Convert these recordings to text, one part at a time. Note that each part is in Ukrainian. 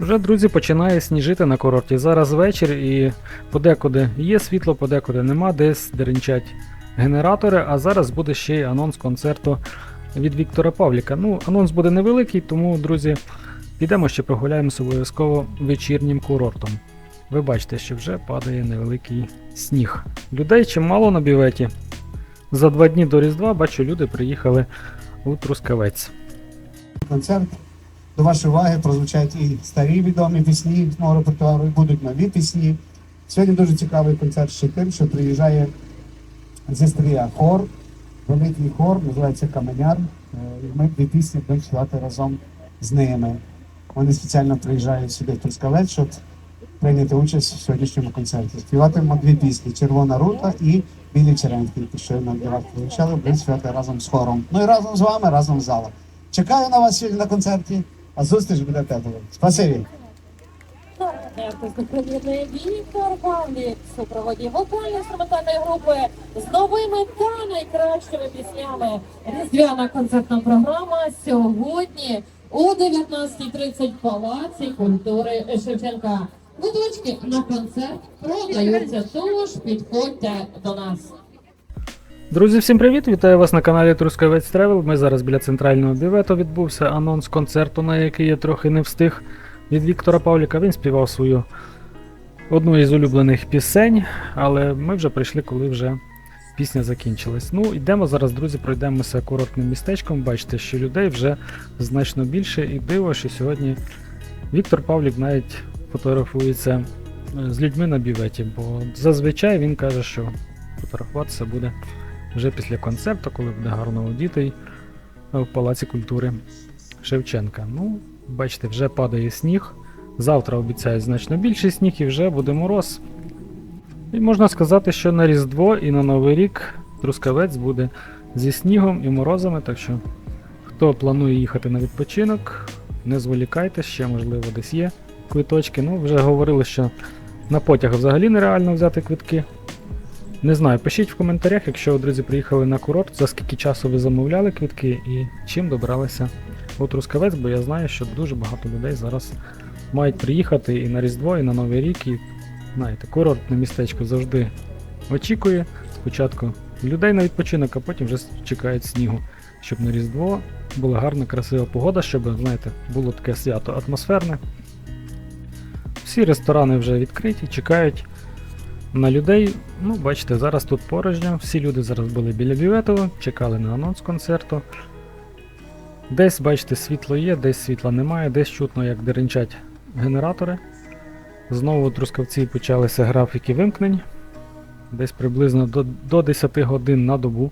Вже, друзі, починає сніжити на курорті. Зараз вечір і подекуди є світло, подекуди нема, десь деренчать генератори, а зараз буде ще й анонс концерту від Віктора Павліка. Ну, анонс буде невеликий, тому, друзі, підемо ще прогуляємося обов'язково вечірнім курортом. Ви бачите, що вже падає невеликий сніг. Людей чимало на біветі. За два дні до Різдва бачу, люди приїхали у Трускавець. концерт. До вашої уваги прозвучать і старі відомі пісні з мого репертуару, і будуть нові пісні. Сьогодні дуже цікавий концерт ще тим, що приїжджає зі Стрія хор, великий хор, називається Каменяр. Е, І ми дві пісні будемо співати разом з ними. Вони спеціально приїжджають сюди в Трускавець, щоб прийняти участь в сьогоднішньому концерті. Співатимемо дві пісні: Червона рута і Білі черенки, які щойно для вас прозвучали, будемо співати разом з хором. Ну і разом з вами, разом з залом. Чекаю на вас сьогодні на концерті, а зустріч буде теплою. Спасибі. Супроводі вокально-інструментальної групи з новими та найкращими піснями. Різдвяна концертна програма сьогодні о 19.30 в Палаці культури Шевченка. Квиточки на концерт продаються, тож підходьте до нас. Друзі, всім привіт! Вітаю вас на каналі Трускавець Тревел. Ми зараз біля центрального бівету відбувся анонс концерту, на який я трохи не встиг від Віктора Павліка. Він співав свою одну із улюблених пісень, але ми вже прийшли, коли вже пісня закінчилась. Ну, йдемо зараз, друзі, пройдемося курортним містечком. Бачите, що людей вже значно більше, і диво, що сьогодні Віктор Павлік навіть фотографується е, з людьми на біветі, бо зазвичай він каже, що фотографуватися буде вже після концерту, коли буде гарно одітий е, в Палаці культури Шевченка. Ну, бачите, вже падає сніг. Завтра обіцяють значно більший сніг і вже буде мороз. І можна сказати, що на Різдво і на Новий рік Трускавець буде зі снігом і морозами, так що хто планує їхати на відпочинок, не зволікайте, ще можливо десь є квиточки. Ну, вже говорили, що на потяг взагалі нереально взяти квитки. Не знаю, пишіть в коментарях, якщо ви, друзі, приїхали на курорт, за скільки часу ви замовляли квитки і чим добралися у Трускавець, бо я знаю, що дуже багато людей зараз мають приїхати і на Різдво, і на Новий рік. І знаєте, курортне містечко завжди очікує спочатку людей на відпочинок, а потім вже чекають снігу, щоб на Різдво була гарна, красива погода, щоб, знаєте, було таке свято атмосферне. Всі ресторани вже відкриті, чекають на людей. Ну, бачите, зараз тут порожньо. Всі люди зараз були біля Біветова, чекали на анонс концерту. Десь, бачите, світло є, десь світла немає, десь чутно, як деренчать генератори. Знову Трускавці почалися графіки вимкнень. Десь приблизно до, до 10 годин на добу.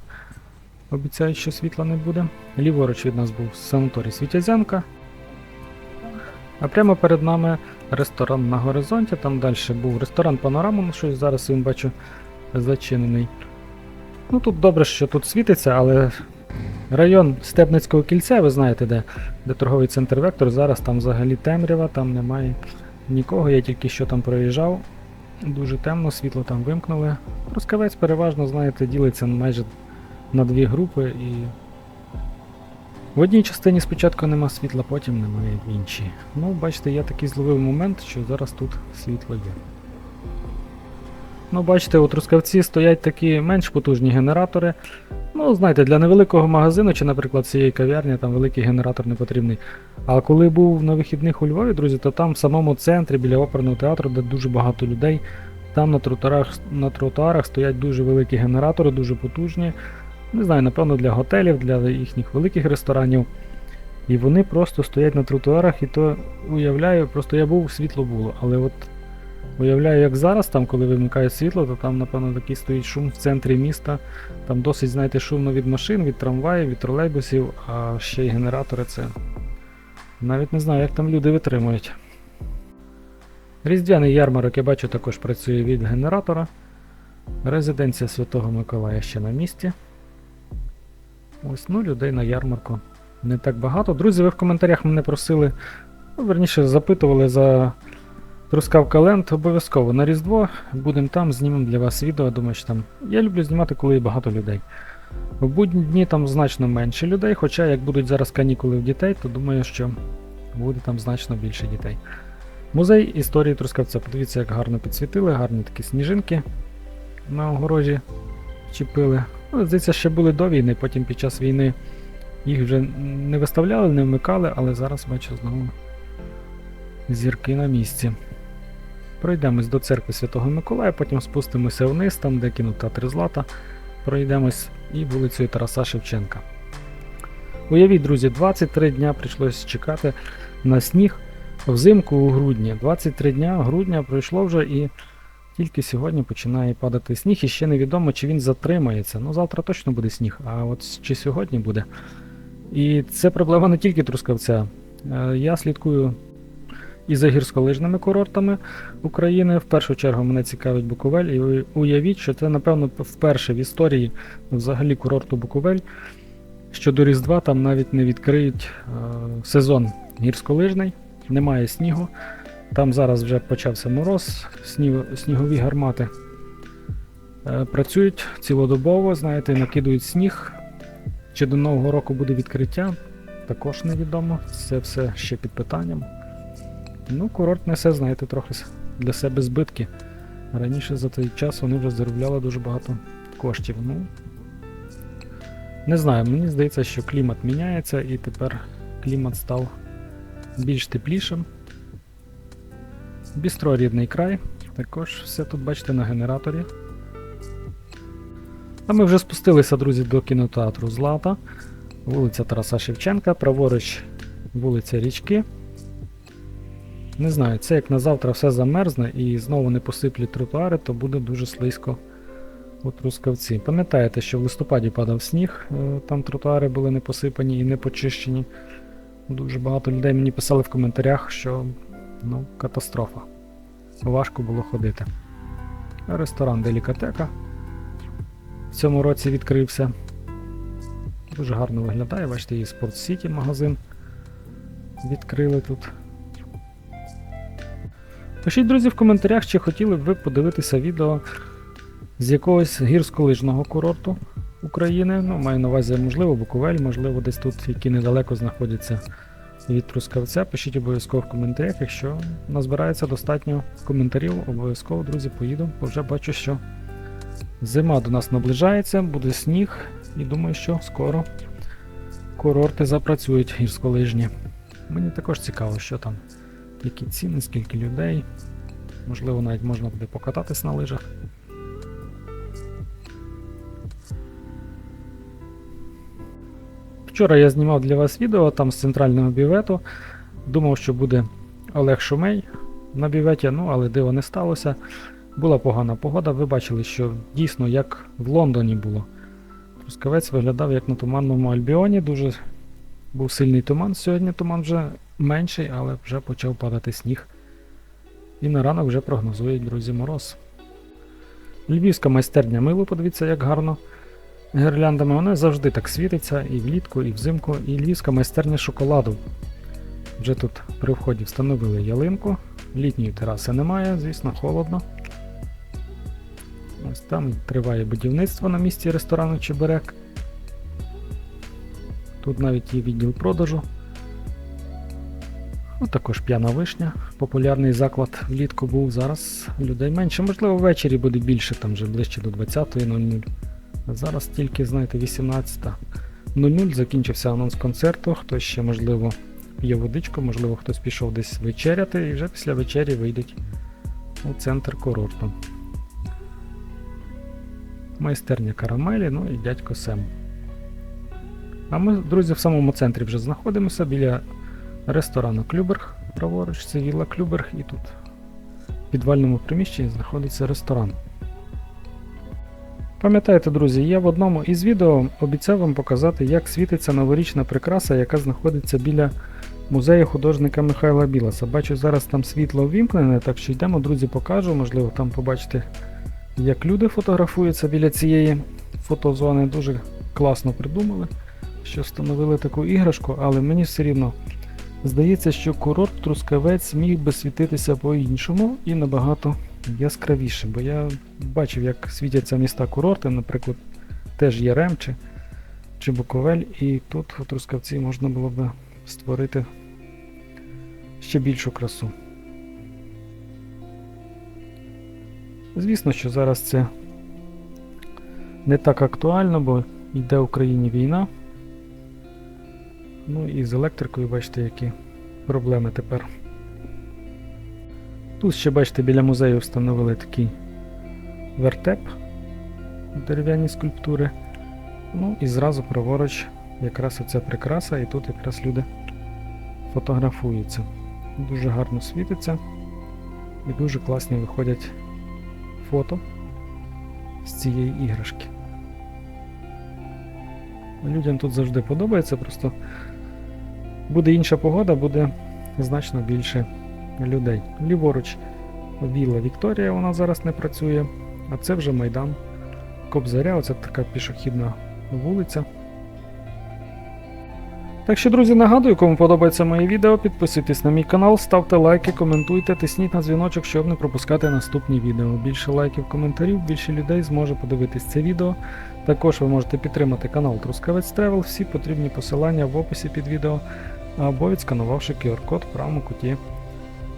Обіцяють, що світла не буде. Ліворуч від нас був санаторій Світязянка. А прямо перед нами ресторан на горизонті. Там далі був ресторан Панорама, ну щось зараз він бачу зачинений. Ну тут добре, що тут світиться, але район Стебницького кільця, ви знаєте, де, де торговий центр Вектор, зараз там взагалі темрява, там немає нікого. Я тільки що там проїжджав. Дуже темно, світло там вимкнули. Трускавець переважно, знаєте, ділиться майже на дві групи і. В одній частині спочатку нема світла, потім немає в іншій. Ну, бачите, я такий зловив момент, що зараз тут світло є. Ну, бачите, у Трускавці стоять такі менш потужні генератори. Ну, знаєте, для невеликого магазину чи, наприклад, цієї кав'ярні там великий генератор не потрібний. А коли був на вихідних у Львові, друзі, то там в самому центрі біля оперного театру, де дуже багато людей, там на тротуарах, на тротуарах стоять дуже великі генератори, дуже потужні. Не знаю, напевно, для готелів, для їхніх великих ресторанів. І вони просто стоять на тротуарах, і то уявляю, просто я був, світло було. Але от уявляю, як зараз, там, коли вимикають світло, то там, напевно, такий стоїть шум в центрі міста. Там досить, знаєте, шумно від машин, від трамваїв, від тролейбусів, а ще й генератори це. Навіть не знаю, як там люди витримують. Різдвяний ярмарок, я бачу, також працює від генератора. Резиденція Святого Миколая ще на місці. Ось, ну, людей на ярмарку не так багато. Друзі, ви в коментарях мене просили, ну, верніше, запитували за Трускавка Ленд. Обов'язково на Різдво будемо там, знімемо для вас відео. Думаю, що там. Я люблю знімати, коли є багато людей. В будні дні там значно менше людей, хоча як будуть зараз канікули в дітей, то думаю, що буде там значно більше дітей. Музей історії Трускавця. Подивіться, як гарно підсвітили, гарні такі сніжинки на огорожі чіпили. Ну, здається, ще були до війни, потім під час війни їх вже не виставляли, не вмикали, але зараз бачу знову зірки на місці. Пройдемось до церкви Святого Миколая, потім спустимося вниз, там де кінотеатр Злата. Пройдемось і вулицею Тараса Шевченка. Уявіть, друзі, 23 дня прийшлося чекати на сніг взимку у грудні. 23 дня грудня пройшло вже і тільки сьогодні починає падати сніг, і ще невідомо, чи він затримається. Ну, завтра точно буде сніг, а от чи сьогодні буде. І це проблема не тільки Трускавця. Е, Я слідкую і за гірськолижними курортами України. В першу чергу мене цікавить Буковель, і уявіть, що це, напевно, вперше в історії взагалі курорту Буковель, що до Різдва там навіть не відкриють е, сезон гірськолижний, немає снігу. Там зараз вже почався мороз, сніг, снігові гармати е, працюють цілодобово, знаєте, накидують сніг. Чи до Нового року буде відкриття, також невідомо. Це все ще під питанням. Ну, курорт несе, знаєте, трохи для себе збитки. Раніше за цей час вони вже заробляли дуже багато коштів. Ну, не знаю, мені здається, що клімат міняється і тепер клімат став більш теплішим. Бістро рідний край. Також все тут бачите на генераторі. А ми вже спустилися, друзі, до кінотеатру Злата. Вулиця Тараса Шевченка, праворуч вулиця Річки. Не знаю, це як на завтра все замерзне і знову не посиплють тротуари, то буде дуже слизько у Трускавці. Пам'ятаєте, що в листопаді падав сніг, е, там тротуари були не посипані і не почищені. Дуже багато людей мені писали в коментарях, що ну, катастрофа. Важко було ходити. Ресторан Делікатека в цьому році відкрився. Дуже гарно виглядає, бачите, і Sport City магазин відкрили тут. Пишіть, друзі, в коментарях, чи хотіли б ви подивитися відео з якогось гірськолижного курорту України. Ну, маю на увазі, можливо, Буковель, можливо, десь тут, які недалеко знаходяться від Трускавця. Пишіть обов'язково в коментарях, якщо назбирається достатньо коментарів, обов'язково, друзі, поїду, бо вже бачу, що зима до нас наближається, буде сніг, і думаю, що скоро курорти запрацюють гірськолижні. Мені також цікаво, що там, які ціни, скільки людей. Можливо, навіть можна буде покататись на лижах. Вчора я знімав для вас відео там з центрального бювету. Думав, що буде Олег Шумей на бюветі, ну але диво не сталося. Була погана погода, ви бачили, що дійсно як в Лондоні було. Трускавець виглядав як на туманному Альбіоні, дуже був сильний туман. Сьогодні туман вже менший, але вже почав падати сніг. І на ранок вже прогнозують, друзі, мороз. Львівська майстерня милу, подивіться, як гарно гірляндами. Вона завжди так світиться і влітку, і взимку. І львівська майстерня шоколаду. Вже тут при вході встановили ялинку. Літньої тераси немає, звісно, холодно. Ось там триває будівництво на місці ресторану Чеберек. Тут навіть є відділ продажу. Ну, також п'яна вишня. Популярний заклад влітку був. Зараз людей менше. Можливо, ввечері буде більше, там вже ближче до 20.00. Зараз тільки, знаєте, 18.00 закінчився анонс концерту. Хтось ще, можливо, п'є водичку, можливо, хтось пішов десь вечеряти і вже після вечері вийдуть у центр курорту. Майстерня карамелі, ну і дядько Сем. А ми, друзі, в самому центрі вже знаходимося біля ресторану Клюберг. Праворуч, це вілла Клюберг, і тут в підвальному приміщенні знаходиться ресторан. Пам'ятаєте, друзі, я в одному із відео обіцяв вам показати, як світиться новорічна прикраса, яка знаходиться біля музею художника Михайла Біласа. Бачу, зараз там світло ввімкнене, так що йдемо, друзі, покажу. Можливо, там побачите, як люди фотографуються біля цієї фотозони. Дуже класно придумали, що встановили таку іграшку, але мені все рівно здається, що курорт Трускавець міг би світитися по-іншому і набагато яскравіше, бо я бачив, як світяться міста курорти, наприклад, теж є Ремче чи Буковель, і тут у Трускавці можна було б створити ще більшу красу. Звісно, що зараз це не так актуально, бо йде в Україні війна. Ну і з електрикою бачите, які проблеми тепер. Тут ще, бачите, біля музею встановили такий вертеп, дерев'яні скульптури. Ну і зразу праворуч якраз оця прикраса, і тут якраз люди фотографуються. Дуже гарно світиться і дуже класні виходять фото з цієї іграшки. Людям тут завжди подобається, просто буде інша погода, буде значно більше людей. Ліворуч Вілла Вікторія, вона зараз не працює, а це вже Майдан Кобзаря, оце така пішохідна вулиця. Так що, друзі, нагадую, кому подобається моє відео, підписуйтесь на мій канал, ставте лайки, коментуйте, тисніть на дзвіночок, щоб не пропускати наступні відео. Більше лайків, коментарів, більше людей зможе подивитись це відео. Також ви можете підтримати канал Трускавець Travel, всі потрібні посилання в описі під відео або відсканувавши QR-код в правому куті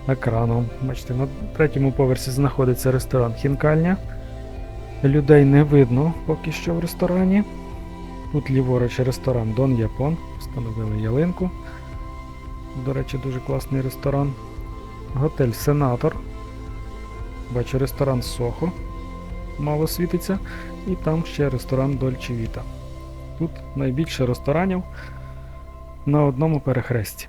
екрану. Бачите, на третьому поверсі знаходиться ресторан Хінкальня. Людей не видно поки що в ресторані. Тут ліворуч ресторан Дон Япон. Встановили ялинку. До речі, дуже класний ресторан. Готель Сенатор. Бачу ресторан Сохо. Мало світиться. І там ще ресторан Дольче Віта. Тут найбільше ресторанів на одному перехресті.